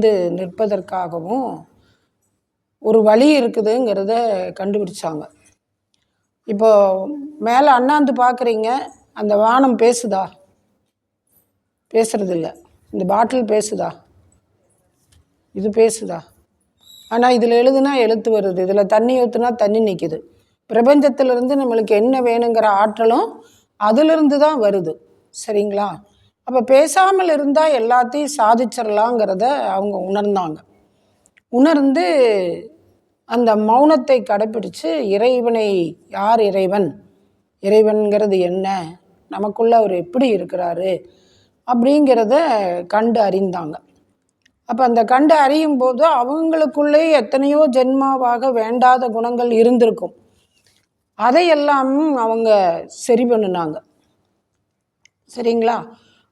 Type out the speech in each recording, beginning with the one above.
வந்து நிற்பதற்காகவும் ஒரு வழி இருக்குதுங்கிறத கண்டுபிடிச்சாங்க. இப்போ மேலே அண்ணாந்து பார்க்குறீங்க அந்த வானம் பேசுதா? பேசுறதில்ல. இந்த பாட்டில் பேசுதா? இது பேசுதா? ஆனால் இதில் எழுதுனா எழுத்து வருது. இதில் தண்ணி ஊற்றுனா தண்ணி நிற்கிது பிரபஞ்சத்திலிருந்து நம்மளுக்கு என்ன வேணுங்கிற ஆற்றலும் அதிலிருந்து தான் வருது. சரிங்களா? அப்போ பேசாமல் இருந்தால் எல்லாத்தையும் சாதிச்சிடலாங்கிறத அவங்க உணர்ந்தாங்க. உணர்ந்து அந்த மௌனத்தை கடைப்பிடிச்சு இறைவனை யார் இறைவன்? இறைவன்கிறது என்ன? நமக்குள்ள அவர் எப்படி இருக்கிறாரு? அப்படிங்கிறத கண்டு அறிந்தாங்க. அப்போ அந்த கண்டு அறியும் போது அவங்களுக்குள்ளே எத்தனையோ ஜென்மாவாக வேண்டாத குணங்கள் இருந்திருக்கும். அதையெல்லாம் அவங்க சரி பண்ணினாங்க. சரிங்களா?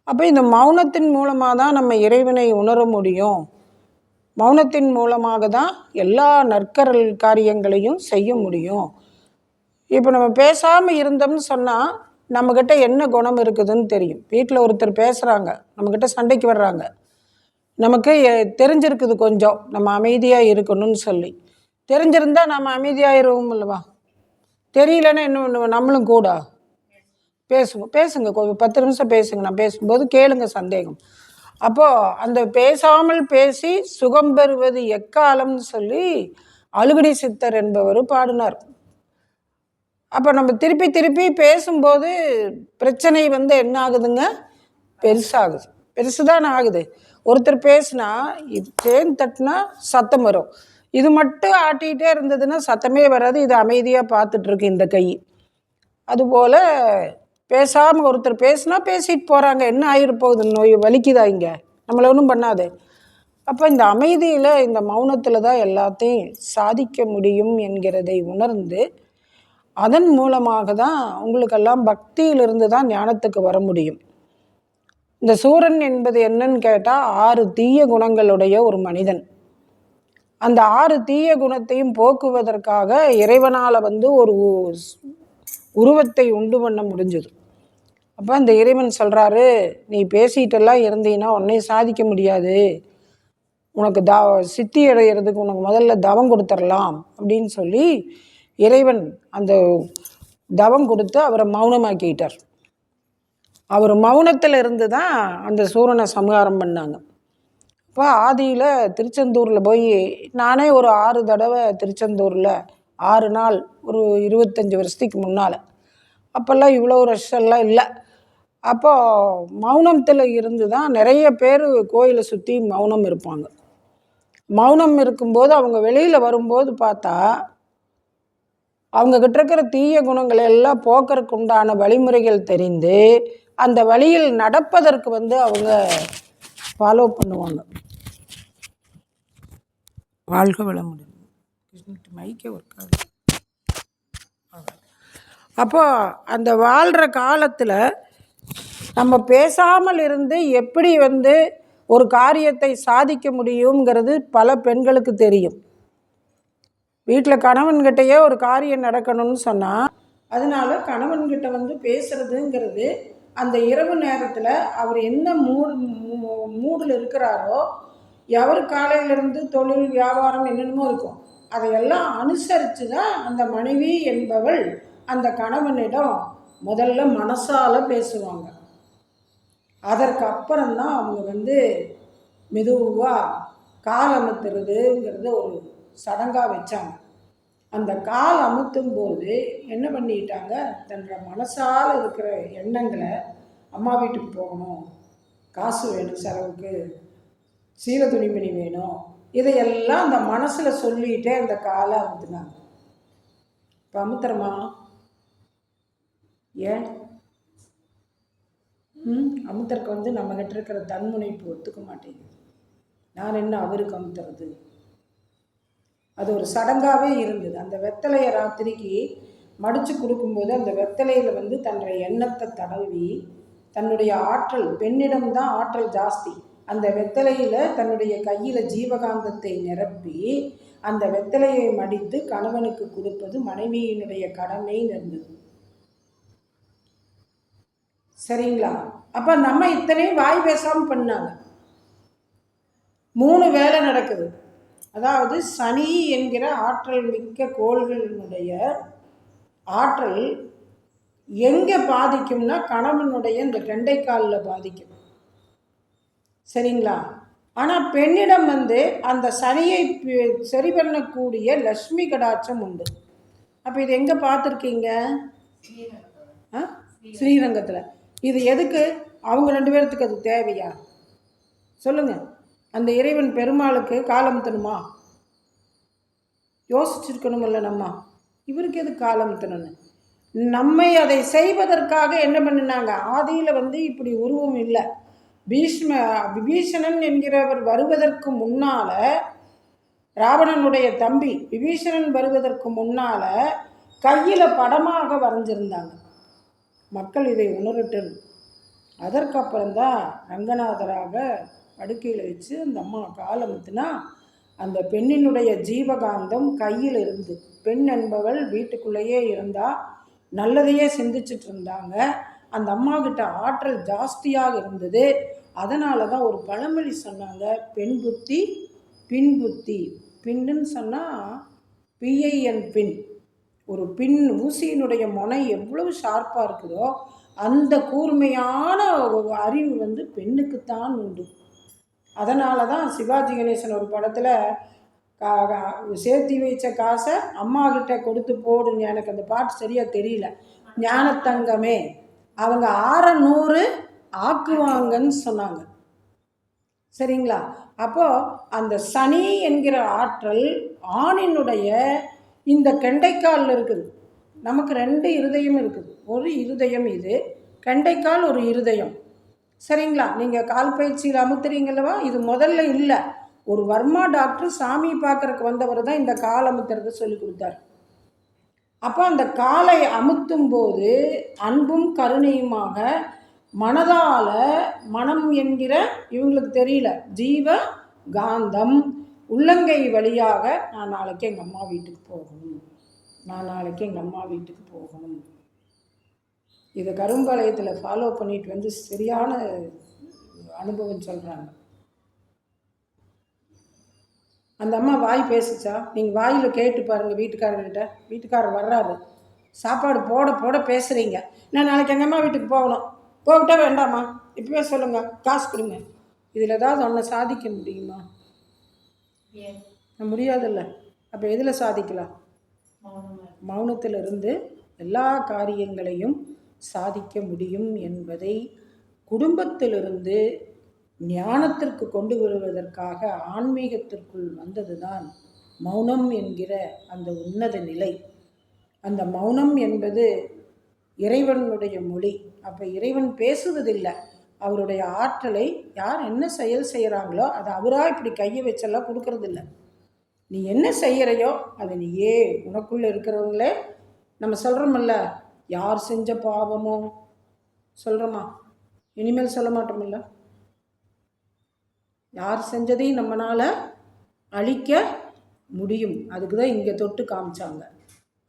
அப்போ இந்த மௌனத்தின் மூலமாக தான் நம்ம இறைவனை உணர முடியும். மௌனத்தின் மூலமாக தான் எல்லா நற்கரல் காரியங்களையும் செய்ய முடியும். இப்போ நம்ம பேசாமல் இருந்தோம்னு சொன்னால் நம்மக்கிட்ட என்ன குணம் இருக்குதுன்னு தெரியும். வீட்டில் ஒருத்தர் பேசுகிறாங்க நம்மக்கிட்ட சண்டைக்கு வர்றாங்க. நமக்கு தெரிஞ்சிருக்குது கொஞ்சம். நம்ம அமைதியாக இருக்கணும்னு சொல்லி. தெரிஞ்சிருந்தால் நம்ம அமைதியாகிருவோம் இல்லைவா தெரியலன்னா என்ன பண்ணுவோம் நம்மளும் கூட. பேசுங்க பேசுங்க கொஞ்சம் பத்து நிமிஷம் பேசுங்க நான் பேசும்போது கேளுங்க சந்தேகம். அப்போது அந்த பேசாமல் பேசி சுகம் பெறுவது எக்காலம்னு சொல்லி அழுகடி சித்தர் என்பவர் பாடினார். அப்போ நம்ம திருப்பி திருப்பி பேசும்போது பிரச்சனை வந்து என்ன ஆகுதுங்க? பெருசாகுது. பெருசு தான் ஆகுது. ஒருத்தர் பேசுனா இது தேன் தட்டினா சத்தம் வரும். இது மட்டும் ஆட்டிகிட்டே இருந்ததுன்னா சத்தமே வராது. இது அமைதியாக பார்த்துட்ருக்கு இந்த கை. அதுபோல் பேசாமல் ஒருத்தர் பேசுனா பேசிட்டு போகிறாங்க என்ன ஆகிருப்போகுது நோய் வலிக்குதா இங்கே? நம்மளை ஒன்றும் பண்ணாது. அப்போ இந்த அமைதியில் இந்த மௌனத்தில் தான் எல்லாத்தையும் சாதிக்க முடியும் என்கிறதை உணர்ந்து அதன் மூலமாக தான் உங்களுக்கெல்லாம் பக்தியிலிருந்து தான் ஞானத்துக்கு வர முடியும். இந்த சூரன் என்பது என்னன்னு கேட்டால் ஆறு தீய குணங்களுடைய ஒரு மனிதன். அந்த ஆறு தீய குணத்தையும் போக்குவதற்காக இறைவனால் வந்து ஒரு உருவத்தை உண்டு பண்ண முடிஞ்சது. அப்போ அந்த இறைவன் சொல்கிறாரு நீ பேசிகிட்டெல்லாம் இருந்தீங்கன்னா உன்னையும் சாதிக்க முடியாது. உனக்கு த சித்தி அடைகிறதுக்கு உனக்கு முதல்ல தவம் கொடுத்துடலாம் அப்படின்னு சொல்லி இறைவன் அந்த தவம் கொடுத்து அவரை மௌனமாக்கிட்டார். அவர் மௌனத்தில் இருந்து தான் அந்த சூரனை சமகாரம் பண்ணாங்க. இப்போ ஆதியில் திருச்செந்தூரில் போய் நானே ஒரு ஆறு தடவை திருச்செந்தூரில் ஆறு நாள் ஒரு இருபத்தஞ்சி வருஷத்துக்கு முன்னால். அப்போல்லாம் இவ்வளோ ரஷ்ஷெல்லாம் இல்லை. அப்போது மௌனத்தில் இருந்து தான் நிறைய பேர் கோயிலை சுற்றி மௌனம் இருப்பாங்க. மௌனம் இருக்கும்போது அவங்க வெளியில் வரும்போது பார்த்தா அவங்கக்கிட்ட இருக்கிற தீய குணங்களை எல்லாம் போக்குறதுக்கு உண்டான வழிமுறைகள் தெரிந்து அந்த வழியில் நடப்பதற்கு வந்து அவங்க ஃபாலோ பண்ணுவாங்க. வாழ்க வளமுடன். மைக்கே ஒர்க் ஆகுது. அப்போ அந்த வாழ்கிற காலத்தில் நம்ம பேசாமல் இருந்து எப்படி வந்து ஒரு காரியத்தை சாதிக்க முடியுங்கிறது பல பெண்களுக்கு தெரியும். வீட்டில் கணவன்கிட்டயே ஒரு காரியம் நடக்கணும்னு சொன்னால் அதனால கணவன்கிட்ட வந்து பேசுகிறதுங்கிறது அந்த இரவு நேரத்தில் அவர் என்ன மூடு மூடில் இருக்கிறாரோ எவர் காலையிலேருந்து தொழில் வியாபாரம் என்னென்னமோ இருக்கும். அதையெல்லாம் அனுசரித்து தான் அந்த மனைவி என்பவள் அந்த கணவனிடம் முதல்ல மனசால் பேசுவாங்க. அதற்கு அப்புறம்தான் அவங்க வந்து மெதுவாக கால் அமுத்துறதுங்கிறது ஒரு சடங்காக வச்சாங்க. அந்த கால் அமுத்தும் போது என்ன பண்ணிட்டாங்க? தன்னோட மனசால் இருக்கிற எண்ணங்களை அம்மா வீட்டுக்கு போகணும். காசு வேணும் செலவுக்கு. சீல துணிமணி வேணும். இதையெல்லாம் அந்த மனசில் சொல்லிகிட்டே அந்த காலை அமுத்துனாங்க. இப்போ அமுத்துறமா? ஏன்? ம் அமுத்தருக்கு வந்து நம்மக்கிட்ட இருக்கிற தன்முனைப்பு ஒத்துக்க மாட்டேங்குது. நான் என்ன அவருக்கு அமுத்துறது? அது ஒரு சடங்காகவே இருந்தது. அந்த வெத்தலையை ராத்திரிக்கு மடித்து கொடுக்கும்போது அந்த வெத்தலையில் வந்து தன்னுடைய எண்ணத்தை தடவி தன்னுடைய ஆற்றல் பெண்ணிடம்தான் ஆற்றல் ஜாஸ்தி. அந்த வெத்தலையில் தன்னுடைய கையில் ஜீவகாந்தத்தை நிரப்பி அந்த வெத்தலையை மடித்து கணவனுக்கு கொடுப்பது மனைவியினுடைய கடமை இருந்தது சரிங்களா? அப்போ நம்ம இத்தனையும் வாய் பேசாமல் பண்ணாங்க. மூணு வேலை நடக்குது. அதாவது சனி என்கிற ஆற்றல் மிக்க கோள்களினுடைய ஆற்றல் எங்கே பாதிக்கும்னா கணவனுடைய இந்த கெண்டைக்காலில் பாதிக்கும். சரிங்களா? ஆனால் பெண்ணிடம் வந்து அந்த சனியை சரி பண்ணக்கூடிய லக்ஷ்மி கடாட்சம் உண்டு. அப்போ இது எங்கே பார்த்துருக்கீங்க ஆ? ஸ்ரீரங்கத்தில். இது எதுக்கு? அவங்க ரெண்டு பேர்த்துக்கு அது தேவையா? சொல்லுங்கள் அந்த இறைவன் பெருமாளுக்கு காலம் தணுமா? யோசிச்சிருக்கணுமில்ல நம்ம. இவருக்கு எது காலம் தணுன்னு நம்மை அதை செய்வதற்காக என்ன பண்ணினாங்க? ஆதியில் வந்து இப்படி உருவம் இல்லை. பீஷ்ம விபீஷணன் என்கிறவர் வருவதற்கு முன்னால ராவணனுடைய தம்பி விபீஷணன் வருவதற்கு முன்னால கையில் படமாக வரைஞ்சிருந்தாங்க. மக்கள் இதை உணரட்டும். அதற்கப்புறம்தான் ரங்கநாதராக படுக்கையில் வச்சு அந்த அம்மா காலமுத்துனா அந்த பெண்ணினுடைய ஜீவகாந்தம் கையில் இருந்து பெண் என்பவள் வீட்டுக்குள்ளேயே இருந்தால் நல்லதையே சிந்திச்சிட்டு இருந்தாங்க. அந்த அம்மா கிட்ட ஆற்றல் ஜாஸ்தியாக இருந்தது. அதனால தான் ஒரு பழமொழி சொன்னாங்க பெண் புத்தி பின் புத்தி. பின்னுன்னு சொன்னால் பிஐஎன் பின். ஒரு பின் ஊசியினுடைய முனை எவ்வளவு ஷார்ப்பாக இருக்குதோ அந்த கூர்மையான ஒரு அறிவு வந்து பெண்ணுக்குத்தான் உண்டு. அதனால தான் சிவாஜி கணேசன் ஒரு படத்தில் கா சேர்த்தி வைச்ச காசை அம்மா கிட்ட கொடுத்து போடுங்க எனக்கு அந்த பாட்டு சரியாக தெரியல. ஞானத்தங்கமே. அவங்க ஆற நூறு ஆக்குவாங்கன்னு சொன்னாங்க. சரிங்களா? அப்போது அந்த சனி என்கிற ஆற்றல் ஆணினுடைய இந்த கெண்டைக்காலில் இருக்குது. நமக்கு ரெண்டு இருதயம் இருக்குது. ஒரு இருதயம் இது கெண்டைக்கால் ஒரு இருதயம். சரிங்களா? நீங்கள் கால் பயிற்சியில் அமுத்துறீங்களவா? இது முதல்ல இல்லை. ஒரு வர்மா டாக்டர் சாமி பார்க்கறக்கு வந்தவர் தான் இந்த கால் அமுத்துறதை சொல்லி கொடுத்தார். அப்போ அந்த காலை அமுத்தும் போது அன்பும் கருணையுமாக மனதால் மனம் என்கிற இவங்களுக்கு தெரியல. ஜீவ காந்தம். உள்ளங்கை வழியாக நான் நாளைக்கு எங்கள் அம்மா வீட்டுக்கு போகணும். நான் நாளைக்கு எங்கள் அம்மா வீட்டுக்கு போகணும். இதை கரும்பாளையத்தில் ஃபாலோ பண்ணிட்டு வந்து சரியான அனுபவம் சொல்கிறாங்க அந்த அம்மா வாய் பேசுச்சா? நீங்கள் வாயில் கேட்டு பாருங்கள் வீட்டுக்காரர்கிட்ட. வீட்டுக்காரர் வர்றாரு. சாப்பாடு போட போட பேசுகிறீங்க நான் நாளைக்கு எங்கள் அம்மா வீட்டுக்கு போகணும்? போகட்டா வேண்டாமா? இப்போவே சொல்லுங்கள் காசு கொடுங்க. இதில் ஏதாவது ஒன்றை சாதிக்க முடியுமா? முடியாதுல்ல. அப்போ எதில் சாதிக்கலாம்? மௌனத்திலிருந்து எல்லா காரியங்களையும் சாதிக்க முடியும் என்பதை குடும்பத்திலிருந்து ஞானத்திற்கு கொண்டு வருவதற்காக ஆன்மீகத்திற்குள் வந்ததுதான் மௌனம் என்கிற அந்த உன்னத நிலை. அந்த மௌனம் என்பது இறைவனுடைய மொழி. அப்போ இறைவன் பேசுவதில்லை. அவருடைய ஆற்றலை யார் என்ன செயல் செய்கிறாங்களோ அதை அவராக இப்படி கையை வச்செல்லாம் கொடுக்கறதில்ல. நீ என்ன செய்கிறையோ அதை ஏ உனக்குள்ளே இருக்கிறவங்களே நம்ம சொல்கிறோமில்ல யார் செஞ்ச பாவமோ? சொல்கிறோமா இனிமேல் சொல்ல மாட்டோமில்ல யார் செஞ்சதையும் நம்மளால் அழிக்க முடியும். அதுக்கு தான் இங்கே தொட்டு காமிச்சாங்க.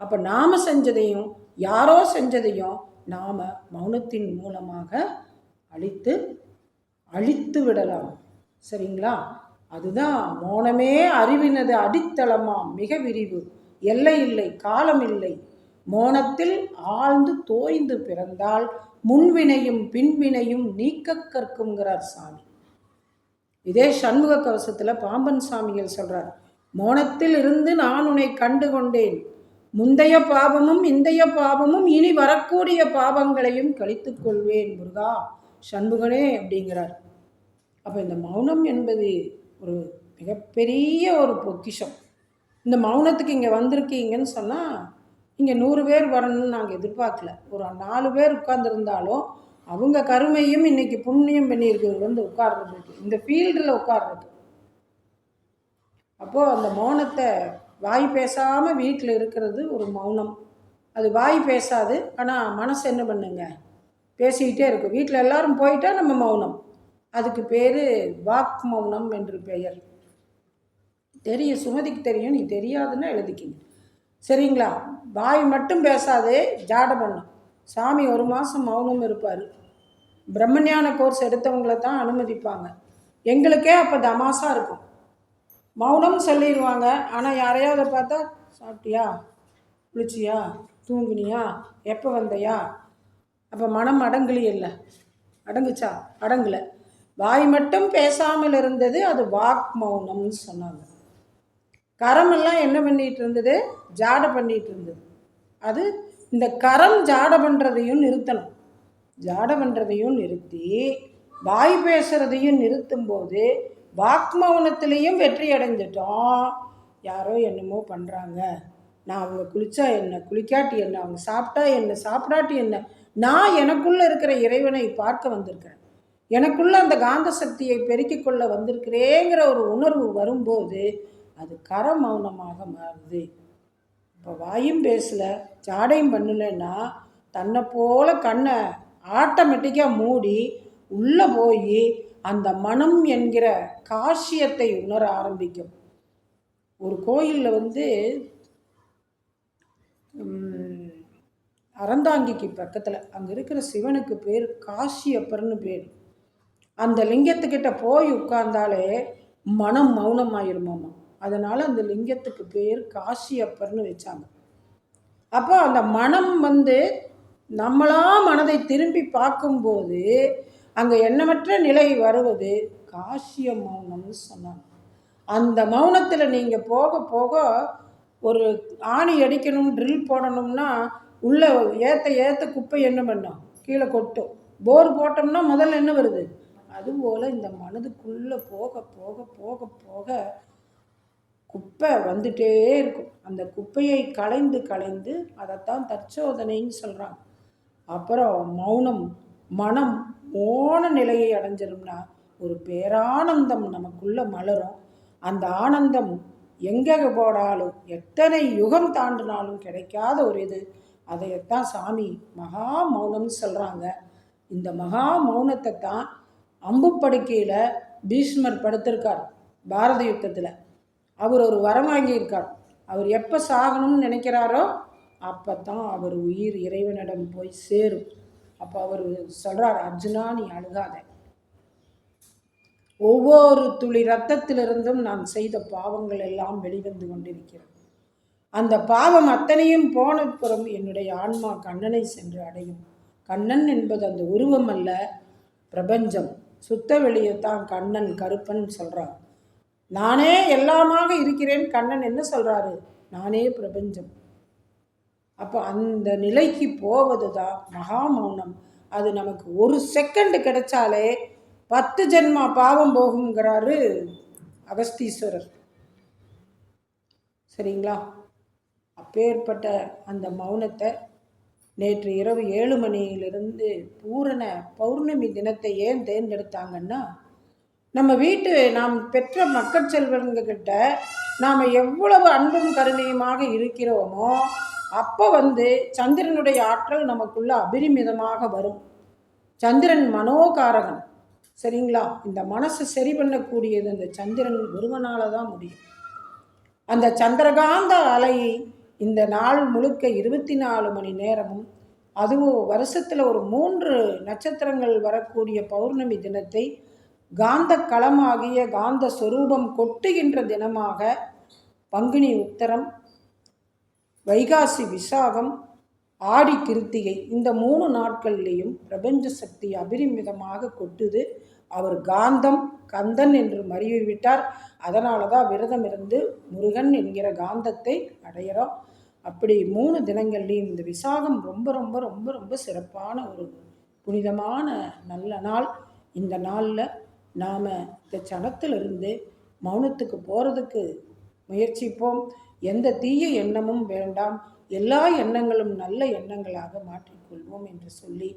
அப்போ நாம் செஞ்சதையும் யாரோ செஞ்சதையும் நாம் மௌனத்தின் மூலமாக அழித்து அழித்து விடலாம். சரிங்களா? அதுதான் மௌனமே அறிவினது அடித்தளமாம் மிக விரிவு. எல்லை இல்லை காலம் இல்லை. மௌனத்தில் ஆழ்ந்து தோய்ந்து பிறந்தால் முன்வினையும் பின்வினையும் நீக்க கற்குங்கிறார் சாமி. இதே சண்முக கவசத்தில் பாம்பன் சாமிகள் சொல்கிறார் மௌனத்தில் இருந்து நான் உன்னை கண்டு கொண்டேன் முந்தைய பாவமும் இந்தைய பாவமும் இனி வரக்கூடிய பாவங்களையும் கழித்து கொள்வேன் முருகா சண்முகனே அப்படிங்கிறார். அப்போ இந்த மௌனம் என்பது ஒரு மிகப்பெரிய ஒரு பொக்கிஷம். இந்த மௌனத்துக்கு இங்கே வந்திருக்கீங்கன்னு சொன்னால் இங்கே நூறு பேர் வரணும்னு நாங்கள் எதிர்பார்க்கல. ஒரு நாலு பேர் உட்காந்துருந்தாலும் அவங்க கருமையும் இன்னைக்கு புண்ணியம் பண்ணியிருக்கிறது வந்து உட்கார்றதுக்கு இந்த ஃபீல்டில் உட்கார்றது. அப்போது அந்த மௌனத்தை வாய் பேசாமல் வீட்டில் இருக்கிறது ஒரு மௌனம். அது வாய் பேசாது. ஆனால் மனசு என்ன பண்ணுங்க? பேசிக்கிட்டே இருக்கும். வீட்டில் எல்லாரும் போயிட்டா நம்ம மௌனம். அதுக்கு பேர் வாக் மௌனம் என்று பெயர். தெரியும். சுமதிக்கு தெரியும். நீ தெரியாதுன்னா எழுதிக்கிங்க. சரிங்களா? வாய் மட்டும் பேசாதே ஜாட பண்ணும் சாமி ஒரு மாதம் மௌனம் இருப்பார். பிரம்மஞான கோர்ஸ் எடுத்தவங்கள தான் அனுமதிப்பாங்க. எங்களுக்கே அப்போ தமாசாக இருக்கும். மௌனம் சொல்லிடுவாங்க. ஆனால் யாரையாவது பார்த்தா சாப்பிட்டியா? குளிச்சியா? தூங்குனியா? எப்போ வந்தையா? அப்போ மனம் அடங்கலி அடங்குச்சா? அடங்கலை. வாய் மட்டும் பேசாமல் இருந்தது அது வாக் மௌனம்னு சொன்னாங்க. கரமெல்லாம் என்ன பண்ணிகிட்டு இருந்தது? ஜாடை பண்ணிகிட்டு இருந்தது. அது இந்த கரம் ஜாட பண்ணுறதையும் நிறுத்தணும். ஜாட பண்ணுறதையும் நிறுத்தி வாய் பேசுகிறதையும் நிறுத்தும்போது வாக்மௌனத்திலையும் வெற்றி அடைஞ்சிட்டோம். யாரோ என்னமோ பண்ணுறாங்க நான் அவங்க குளித்தா என்ன குளிக்காட்டி என்ன அவங்க சாப்பிட்டா என்ன சாப்பிடாட்டி என்ன? நான் எனக்குள்ளே இருக்கிற இறைவனை பார்க்க வந்திருக்கிறேன். எனக்குள்ளே அந்த காந்த சக்தியை பெருக்கிக் கொள்ள வந்திருக்கிறேங்கிற ஒரு உணர்வு வரும்போது அது கர மௌனமாக மாறுது. இப்போ வாயும் பேசலை ஜாடையும் பண்ணலைன்னா தன்னை போல கண்ணை ஆட்டோமேட்டிக்காக மூடி உள்ளே போய் அந்த மனம் என்கிற காசியத்தை உணர ஆரம்பிக்கும். ஒரு கோயிலில் வந்து அறந்தாங்கிக்கு பக்கத்தில் அங்கே இருக்கிற சிவனுக்கு பேர் காசியப்பர்னு பேர். அந்த லிங்கத்துக்கிட்ட போய் உட்கார்ந்தாலே மனம் மௌனமாயிருமாமா. அதனால் அந்த லிங்கத்துக்கு பேர் காசியப்பர்னு வச்சாங்க. அப்போ அந்த மனம் வந்து நம்மளா மனதை திரும்பி பார்க்கும்போது அங்கே எண்ணமற்ற நிலை வருவது காசிய மௌனம்னு சொன்னாங்க. அந்த மௌனத்தில் நீங்கள் போக போக ஒரு ஆணி அடிக்கணும் ட்ரில் போடணும்னா உள்ளே ஏற்ற ஏற்ற குப்பை என்ன பண்ணும்? கீழே கொட்டும். போர் போட்டோம்னா முதல்ல என்ன வருது? அதுபோல் இந்த மனதுக்குள்ளே போக போக போக போக குப்பை வந்துட்டே இருக்கும். அந்த குப்பையை களைந்து களைந்து அதைத்தான் தற்சோதனைன்னு சொல்கிறாங்க அப்புறம் மௌனம் மனம் மோன நிலையை அடைஞ்சிரும்னா ஒரு பேரானந்தம் நமக்குள்ளே மலரும். அந்த ஆனந்தம் எங்கே போனாலும் எத்தனை யுகம் தாண்டினாலும் கிடைக்காத ஒரு இது. அதையத்தான் சாமி மகா மௌனம்னு சொல்கிறாங்க இந்த மகா மௌனத்தை தான் அம்புப்படுக்கையில் பீஷ்மர் படுத்திருக்கார் பாரத யுத்தத்தில். அவர் ஒரு வரம் வாங்கியிருக்கார் அவர் எப்போ சாகணும்னு நினைக்கிறாரோ அப்போ தான் அவர் உயிர் இறைவனிடம் போய் சேரும். அப்போ அவர் சொல்கிறார் அர்ஜுனா நீ அழுகாத. ஒவ்வொரு துளி ரத்தத்திலிருந்தும் நான் செய்த பாவங்கள் எல்லாம் வெளிவந்து கொண்டிருக்கிறது. அந்த பாவம் அத்தனையும் போனப்புறம் என்னுடைய ஆன்மா கண்ணனை சென்று அடையும். கண்ணன் என்பது அந்த உருவம் அல்ல பிரபஞ்சம். சுத்த வெளியே தான் கண்ணன் கருப்பன் சொல்கிறார் நானே எல்லாமாக இருக்கிறேன் கண்ணன் என்ன சொல்கிறாரு நானே பிரபஞ்சம். அப்போ அந்த நிலைக்கு போவது தான் மகா மௌனம் அது நமக்கு ஒரு செகண்ட் கிடைச்சாலே பத்து ஜென்மா பாவம் போகுங்கிறாரு அகஸ்தீஸ்வரர். சரிங்களா? அப்பேற்பட்ட அந்த மௌனத்தை நேற்று இரவு ஏழு மணியிலிருந்து பூரண பௌர்ணமி தினத்தை ஏன் தேர்ந்தெடுத்தாங்கன்னா நம்ம வீட்டு நாம் பெற்ற மக்கள் செல்வங்கக்கிட்ட நாம் எவ்வளவு அன்பும் கருணையுமாக இருக்கிறோமோ அப்போ வந்து சந்திரனுடைய ஆற்றல் நமக்குள்ள அபரிமிதமாக வரும். சந்திரன் மனோகாரகன். சரிங்களா? இந்த மனசை சரி பண்ணக்கூடியது அந்த சந்திரன் ஒருவனால தான் முடியும். அந்த சந்திரகாந்த அலையை இந்த நாள் முழுக்க இருபத்தி நாலு மணி நேரமும் அதுவும் வருஷத்தில் ஒரு மூன்று நட்சத்திரங்கள் வரக்கூடிய பௌர்ணமி தினத்தை காந்த களமாகிய காந்த சொரூபம் கொட்டுகின்ற தினமாக பங்குனி உத்தரம் வைகாசி விசாகம் ஆடி கிருத்திகை இந்த மூணு நாட்கள்லேயும் பிரபஞ்ச சக்தி அபரிமிதமாக கொட்டுது. அவர் காந்தம் கந்தன் என்று மறிவிட்டார் அதனால தான் விரதம் இருந்து முருகன் என்கிற காந்தத்தை அடையிறோம். அப்படி மூணு தினங்கள்லேயும் இந்த விசாகம் ரொம்ப ரொம்ப ரொம்ப ரொம்ப சிறப்பான ஒரு புனிதமான நல்ல நாள். இந்த நாளில் நாம் இந்த சனத்திலிருந்து மௌனத்துக்கு போகிறதுக்கு முயற்சிப்போம். எந்த தீய எண்ணமும் வேண்டாம். எல்லா எண்ணங்களும் நல்ல எண்ணங்களாக மாற்றிக்கொள்வோம் என்று சொல்லி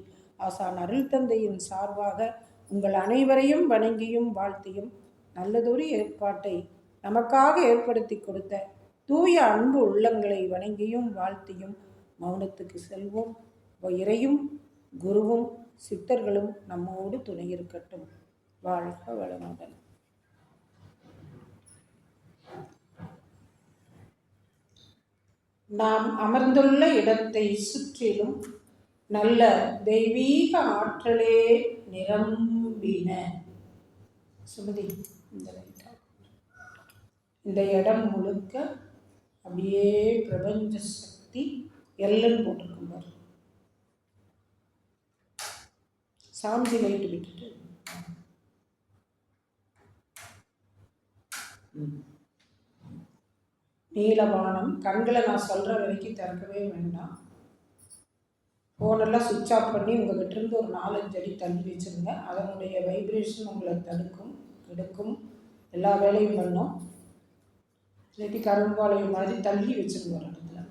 ஆசான் அருள் தந்தையின் சார்பாக உங்கள் அனைவரையும் வணங்கியும் வாழ்த்தியும் நல்லதொரு ஏற்பாட்டை நமக்காக ஏற்படுத்தி கொடுத்த தூய அன்பு உள்ளங்களை வணங்கியும் வாழ்த்தியும் மௌனத்துக்கு செல்வோம். இறையும் குருவும் சித்தர்களும் நம்மோடு துணை இருக்கட்டும் வாழ்க வளமுடன். நாம் அமர்ந்துள்ள இடத்தை சுற்றிலும் நல்ல தெய்வீக ஆற்றலே நிரம்பின. சுமதி இந்த இந்த இடம் முழுக்க அப்படியே பிரபஞ்ச சக்தி எல்லன்னு போட்டிருக்கும் பாரு. சாமிஜி லைட்டு விட்டுட்டு நீலவானம் கண்களை நான் சொல்கிற வரைக்கும் திறக்கவே வேண்டாம். ஃபோனெல்லாம் சுவிட்ச் ஆஃப் பண்ணி உங்ககிட்ட இருந்து ஒரு நாலஞ்சு அடி தள்ளி வச்சுருங்க. அதனுடைய வைப்ரேஷன் உங்களை தடுக்கும் கெடுக்கும். எல்லா வேலையும் பண்ணும். இல்லாட்டி கரும்பாளையம் மாதிரி தள்ளி வச்சுருங்க ஒரு இடத்துல.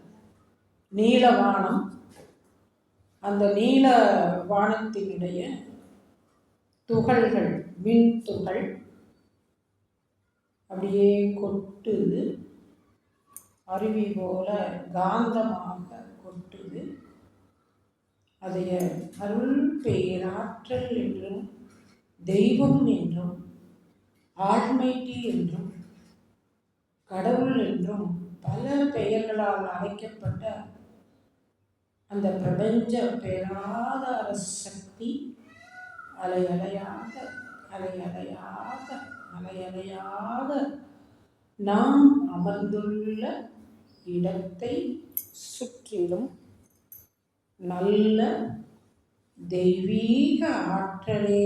நீல வானம் அந்த நீல வானத்தினுடைய துகள்கள் மின் துகள் அப்படியே கொட்டுது. அருவி போல காந்தமாக கொட்டுது. அதைய அருள் பேராற்றல் என்றும் தெய்வம் என்றும் ஆழ்மைட்டி என்றும் கடவுள் என்றும் பல பெயர்களால் அழைக்கப்பட்ட அந்த பிரபஞ்ச பேராதார சக்தி அலை அலையாக அலை அலையாக அலையலையாக நாம் அமர்ந்துள்ள இடத்தை சுற்றிலும் நல்ல தெய்வீக ஆற்றலே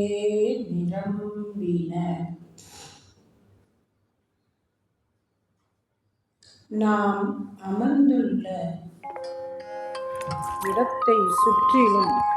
நிரம்பின. நாம் அமர்ந்துள்ள இடத்தை சுற்றிலும்